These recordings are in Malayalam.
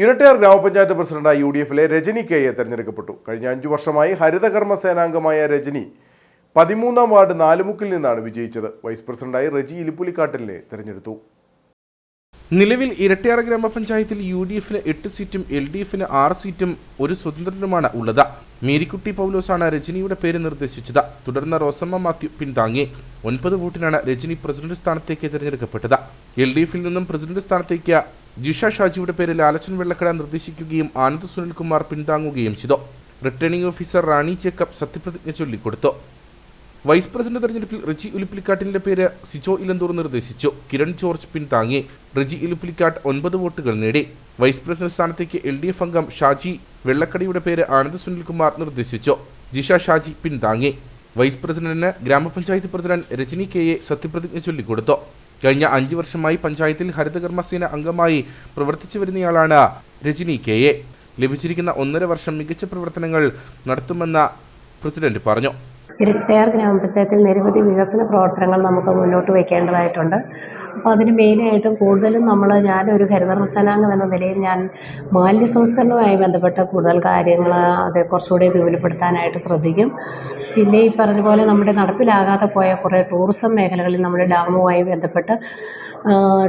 ഇരട്ടയാർ ഗ്രാമപഞ്ചായത്ത് പ്രസിഡന്റായി യു ഡി എഫിലെ രജനി കെ എ തെരഞ്ഞെടുക്കപ്പെട്ടു. കഴിഞ്ഞ അഞ്ചു വർഷമായി ഹരിതകർമ്മ സേനാംഗമായ രജനി പതിമൂന്നാം വാർഡ് നാലുമുക്കിൽ നിന്നാണ് വിജയിച്ചത്. വൈസ് പ്രസിഡന്റായി റജി ഇലിപ്പുലിക്കാട്ടിലിനെ തെരഞ്ഞെടുത്തു. നിലവിൽ ഇരട്ടയാർ ഗ്രാമപഞ്ചായത്തിൽ യു ഡി എഫിന് എട്ട് സീറ്റും എൽ ഡി എഫിന് ആറ് സീറ്റും ഒരു സ്വതന്ത്രനുമാണ് ഉള്ളത്. മേരിക്കുട്ടി പൗലോസാണ് രജനിയുടെ പേര് നിർദ്ദേശിച്ചത്. തുടർന്ന് റോസമ്മ മാത്യു പിന്താങ്ങി ഒൻപത് വോട്ടിനാണ് രജനി പ്രസിഡന്റ് സ്ഥാനത്തേക്ക് തിരഞ്ഞെടുക്കപ്പെട്ടത്. എൽ ഡി എഫിൽ നിന്നും പ്രസിഡന്റ് സ്ഥാനത്തേക്ക് ജിഷ ഷാജിയുടെ പേര് ലാലച്ചൻ വെള്ളക്കട നിർദ്ദേശിക്കുകയും ആനന്ദ് സുനിൽകുമാർ പിന്താങ്ങുകയും ചെയ്തു. റിട്ടേണിംഗ് ഓഫീസർ റാണി ജേക്കബ് സത്യപ്രതിജ്ഞ ചൊല്ലിക്കൊടുത്തു. വൈസ് പ്രസിഡന്റ് തെരഞ്ഞെടുപ്പിൽ റിജി ഉലിപ്പിലിക്കാട്ടിന്റെ പേര് സിജോ ഇലന്തൂർ നിർദ്ദേശിച്ചു. കിരൺ ജോർജ് പിൻതാങ്ങി. റിജി ഉലിപ്പിലിക്കാട്ട് ഒൻപത് വോട്ടുകൾ നേടി. വൈസ് പ്രസിഡന്റ് സ്ഥാനത്തേക്ക് എൽ ഡി എഫ് അംഗം ഷാജി വെള്ളക്കടിയുടെ പേര് ആനന്ദ് സുനിൽകുമാർ നിർദ്ദേശിച്ചു. ജിഷ ഷാജി പിൻതാങ്ങി. വൈസ് പ്രസിഡന്റിന് ഗ്രാമപഞ്ചായത്ത് പ്രസിഡന്റ് രജനി കെ എ സത്യപ്രതിജ്ഞ ചൊല്ലിക്കൊടുത്തു. കഴിഞ്ഞ അഞ്ചു വർഷമായി പഞ്ചായത്തിൽ ഹരിതകർമ്മസേന അംഗമായി പ്രവർത്തിച്ചു വരുന്നയാളാണ് രജനി കെ എ. ലഭിച്ചിരിക്കുന്ന ഒന്നര വർഷം മികച്ച പ്രവർത്തനങ്ങൾ നടത്തുമെന്ന് പ്രസിഡന്റ് പറഞ്ഞു. ഇരട്ടയാർ ഗ്രാമപഞ്ചായത്തിൽ നിരവധി വികസന പ്രവർത്തനങ്ങൾ നമുക്ക് മുന്നോട്ട് വയ്ക്കേണ്ടതായിട്ടുണ്ട്. അപ്പോൾ അതിന് മെയിനായിട്ടും കൂടുതലും നമ്മൾ ഞാനൊരു ഹരിതകർമ്മസേനാംഗം എന്ന നിലയിൽ ഞാൻ മാലിന്യ സംസ്കരണവുമായി ബന്ധപ്പെട്ട കൂടുതൽ കാര്യങ്ങൾ അത് കുറച്ചുകൂടി വിപുലപ്പെടുത്താനായിട്ട് ശ്രദ്ധിക്കും. പിന്നെ ഈ പറഞ്ഞ പോലെ നമ്മുടെ നടപ്പിലാകാതെ പോയ കുറേ ടൂറിസം മേഖലകളിൽ നമ്മുടെ ഡാമുമായി ബന്ധപ്പെട്ട്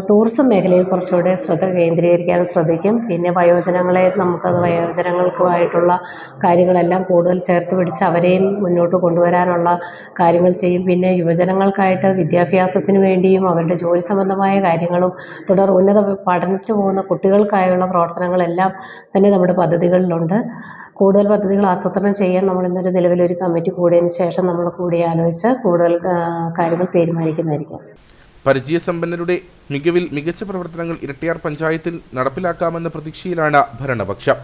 ടൂറിസം മേഖലയിൽ കുറച്ചുകൂടെ ശ്രദ്ധ കേന്ദ്രീകരിക്കാൻ ശ്രദ്ധിക്കും. പിന്നെ വയോജനങ്ങളെ നമുക്കത് വയോജനങ്ങൾക്കുമായിട്ടുള്ള കാര്യങ്ങളെല്ലാം കൂടുതൽ ചേർത്ത് പിടിച്ച് അവരെയും മുന്നോട്ട് കൊണ്ടുവരാനുള്ള കാര്യങ്ങൾ ചെയ്യും. പിന്നെ യുവജനങ്ങൾക്കായിട്ട് വിദ്യാഭ്യാസത്തിന് വേണ്ടിയും അവരുടെ ജോലി സംബന്ധമായ കാര്യങ്ങളും തുടർ ഉന്നത പഠനത്തിന് പോകുന്ന കുട്ടികൾക്കായുള്ള പ്രവർത്തനങ്ങളെല്ലാം തന്നെ നമ്മുടെ പദ്ധതികളിലുണ്ട്. കൂടുതൽ പദ്ധതികൾ ആസൂത്രണം ചെയ്യാൻ നമ്മൾ ഇന്നൊരു നിലവിലൊരു കമ്മിറ്റി കൂടിയതിന് ശേഷം നമ്മൾ കൂടി ആലോചിച്ച് കൂടുതൽ കാര്യങ്ങൾ തീരുമാനിക്കുന്നതായിരിക്കും. പരിചയസമ്പന്നരുടെ മികവിൽ മികച്ച പ്രവർത്തനങ്ങൾ ഇരട്ടിയാർ പഞ്ചായത്തിൽ നടപ്പിലാക്കാമെന്ന പ്രതീക്ഷയിലാണ് ഭരണപക്ഷം.